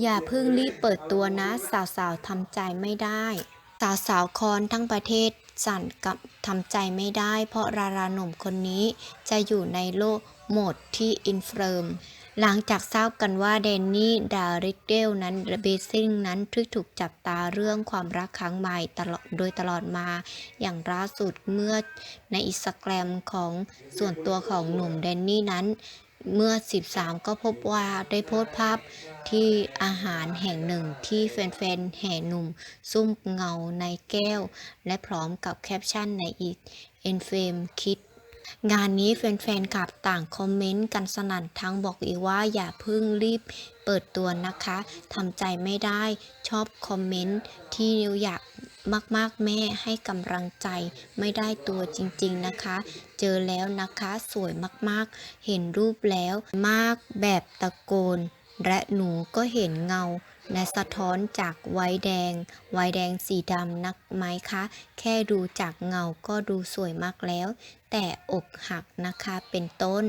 อย่าเพิ่งรีบเปิดตัวนะ สาวๆทำใจไม่ได้ สาวๆคอนทั้งประเทศสั่นกับทำใจไม่ได้ เพราะราราหนุ่มคนนี้จะอยู่ในโลกโหมดที่อินเฟิร์มหลังจากทราบกันว่าแดนนี่ดาริเดลนั้นเบซิ่งนั้นที่ถูกจับตาเรื่องความรักครั้งใหม่ตลอดโดยตลอดมา อย่างล่าสุดเมื่อในอินสตาแกรมของส่วนตัวของหนุ่มแดนนี่นั้น เมื่อ 13 ก็พบว่าได้โพสต์ภาพที่อาหารแห่งหนึ่งที่แฟนๆแห่หนุ่ม ซุ่มเงาในแก้ว และพร้อมกับแคปชั่นในอีกเอ็นเฟมคิด งานนี้แฟนๆขับต่างคอมเมนต์กันสนั่นทั้งบอกอีว่าอย่าเพิ่งรีบเปิดตัวนะคะทำใจไม่ได้ชอบคอมเมนต์ที่นิวอยาก มากๆ แม่ให้กำลังใจไม่ได้ตัวจริงๆนะคะ เจอแล้วนะคะสวยมากๆ เห็นรูปแล้วมากแบบตะโกน และหนูก็เห็นเงาและสะท้อนจากไว้แดง ไว้แดงสีดำนักไหมคะ แค่ดูจากเงาก็ดูสวยมากแล้ว แต่อกหักนะคะเป็นต้น